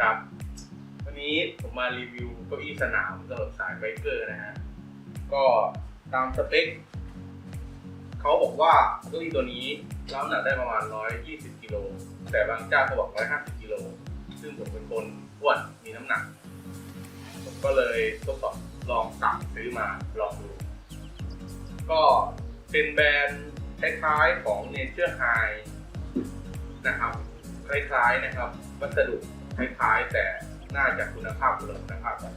ครับ วันนี้ผมมารีวิวเก้าอี้สนามสำหรับสายไบเกอร์นะฮะ ก็ตามสเปคเขาบอกว่าเก้าอี้ตัวนี้รับน้ำหนักได้ประมาณ 120กิโล แต่บางเจ้าเขาบอก 150กิโล ซึ่งผมเป็นคนอ้วนมีน้ำหนัก ผมก็เลยทดสอบลองสั่งซื้อมาลองดู ก็เป็นแบรนด์คล้ายๆของ Nature High นะครับ คล้ายๆนะครับ วัสดุ คล้ายๆ แต่น่าจะคุณภาพคนละคุณภาพกัน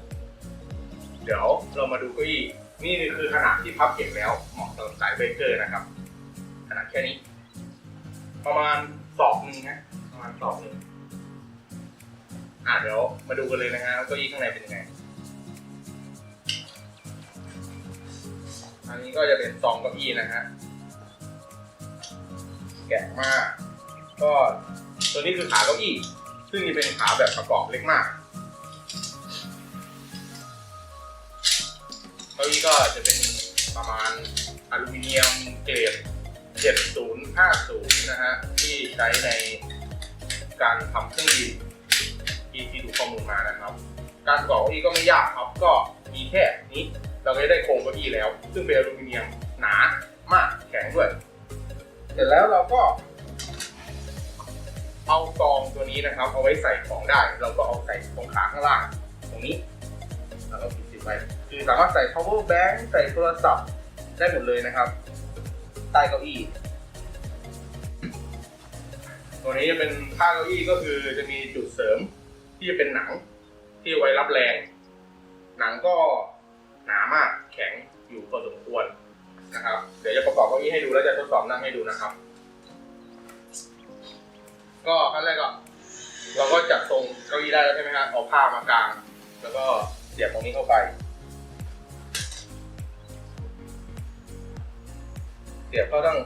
เดี๋ยวเรามาดูเก้าอี้นี่คือขนาดที่พับเก็บแล้วเหมาะสำหรับสายเบเกอร์นะครับ ขนาดแค่นี้ ประมาณศอกหนึ่งนะประมาณศอกหนึ่งอะเดี๋ยวมาดูกันเลยนะฮะว่าเก้าอี้ข้างในเป็นยังไงอันนี้ก็จะเป็นซองเก้าอี้นะฮะแกะมากก็ตัวนี้คือขาเก้าอี้ ซึ่งจะเป็นขาแบบประกอบเล็กมากเก้าอี้ก็จะเป็นประมาณอลูมิเนียมเกรด7050 นะฮะ ที่ใช้ในการทำเครื่องบินที่ที่ดูข้อมูลมานะครับ การประกอบเก้าอี้ก็ไม่ยากครับ ก็มีแค่นี้ เราก็ได้โครงเก้าอี้แล้ว ซึ่งเป็นอลูมิเนียมหนามากแข็งด้วย เสร็จแล้วเราก็ เอาซองตัวนี้นะครับ เอาไว้ใส่ของได้ เราก็เอาใส่ตรงขาข้างล่าง ตรงนี้ แล้วก็ปิดสิบไว้คือสามารถใส่ power bank ใส่โทรศัพท์ได้หมดเลยนะครับ ใต้เก้าอี้ ตัวนี้จะเป็นข้างเก้าอี้ก็คือจะมีจุดเสริมที่จะเป็นหนังที่ไว้รับแรง หนังก็หนามากแข็งอยู่พอสมควรนะครับ เดี๋ยวจะประกอบเก้าอี้ให้ดูแล้วจะทดสอบนั่งให้ดูนะครับ ก็ขั้นแรกก็เราก็จัดทรงเก้าอี้ได้แล้วใช่ไหมฮะเอาผ้ามากาง แล้วก็เสียบตรงนี้เข้าไป เสียบเข้าตั้ง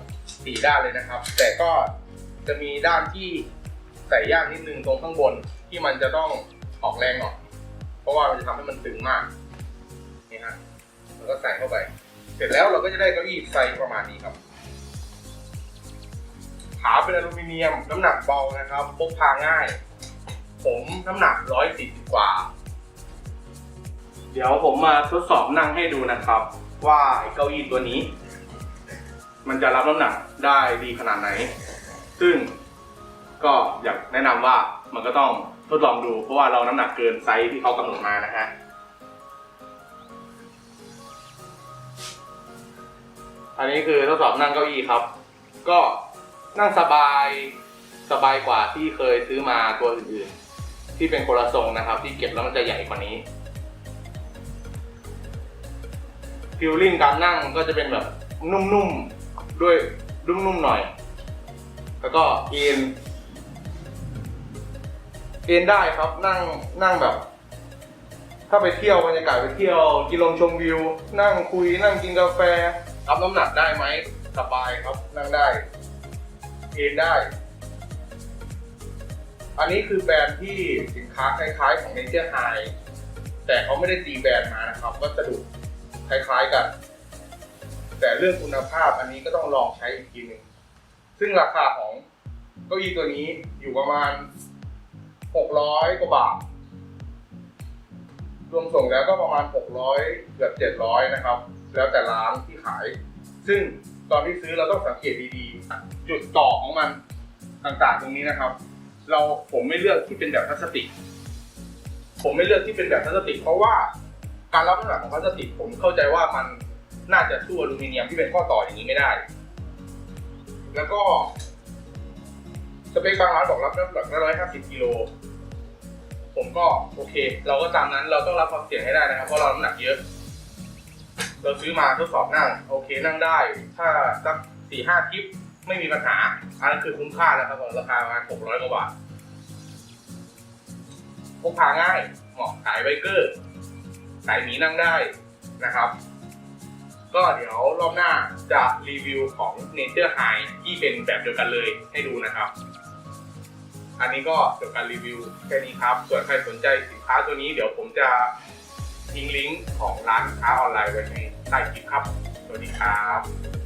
สี่ด้านเลยนะครับ แต่ก็จะมีด้านที่ใส่ยากนิดนึงตรงข้างบนที่มันจะต้องออกแรงหน่อยเพราะว่ามันจะทำให้มันตึงมากนี่ฮะแล้วก็ใส่เข้าไป เสร็จแล้วเราก็จะได้เก้าอี้ไซส์ประมาณนี้ครับ ขาเป็นอลูมิเนียม น้ำหนักเบานะครับพกพาง่าย ผมน้ำหนัก140กว่า เดี๋ยวผมมาทดสอบนั่งให้ดูนะครับ ว่าเก้าอี้ตัวนี้ มันจะรับน้ำหนักได้ดีขนาดไหน ซึ่งก็อยากแนะนำว่ามันก็ต้องทดลองดู เพราะว่าเราน้ำหนักเกินไซส์ที่เขากำหนดมานะฮะอันนี้คือทดสอบนั่งเก้าอี้ครับ ก็ นั่งสบายสบายกว่าที่เคยซื้อมาตัวอื่นๆ ที่เป็นคนละทรงนะครับ ที่เก็บแล้วมันจะใหญ่กว่านี้ฟิลลิ่งการนั่งก็จะเป็นแบบนุ่มๆด้วยนุ่มๆหน่อย แล้วก็เอนเอนได้ครับนั่งนั่งแบบ ถ้าไปเที่ยวบรรยากาศไปเที่ยวกินลมชมวิว นั่งคุยนั่งกินกาแฟรับน้ำหนักได้ไหมสบายครับนั่งได้ เอนได้ อันนี้คือแบรนด์ที่สินค้าคล้ายๆ ของ Nature High แต่เขาไม่ได้ตีแบรนด์มานะครับวัสดุคล้ายๆกัน แต่เรื่องคุณภาพอันนี้ก็ต้องลองใช้อีกทีหนึ่งซึ่งราคาของเก้าอี้ตัวนี้อยู่ประมาณ 600 กว่าบาท รวมส่งแล้วก็ประมาณ 600 เกือบ 700 นะครับ แล้วแต่ร้านที่ขาย ซึ่ง ตอนที่ซื้อเราต้องสังเกตดีๆ จุดต่อของมันต่างๆ ตรงนี้นะครับ เราผมไม่เลือกที่เป็นแบบพลาสติก ผมไม่เลือกที่เป็นแบบพลาสติก เพราะว่าการรับน้ำหนักของพลาสติก ผมเข้าใจว่ามันน่าจะสู้อลูมิเนียมที่เป็นข้อต่ออย่างนี้ไม่ได้ แล้วก็สเปคบางร้านบอกรับน้ำหนักได้ร้อยห้าสิบกิโล ผมก็โอเค เราก็ตามนั้นเราต้องรับความเสี่ยงให้ได้นะครับ เพราะเราน้ำหนักเยอะ เราซื้อมาทดสอบนั่ง โอเคนั่งได้ ถ้าสักสี่ห้าทริปไม่มีปัญหา อันนั้นคือคุ้มค่าแล้วครับราคาประมาณหกร้อยกว่าบาทพกพาง่าย เหมาะขายไบเกอร์สายหมีนั่งได้นะครับ ก็เดี๋ยวรอบหน้าจะรีวิวของ Nature High ที่เป็นแบบเดียวกันเลยให้ดูนะครับ อันนี้ก็จบการรีวิวแค่นี้ครับ ส่วนใครสนใจสินค้าตัวนี้เดี๋ยวผมจะ ทิ้งลิงก์ของร้านค้าออนไลน์ไว้ในใต้คลิปครับ สวัสดีครับ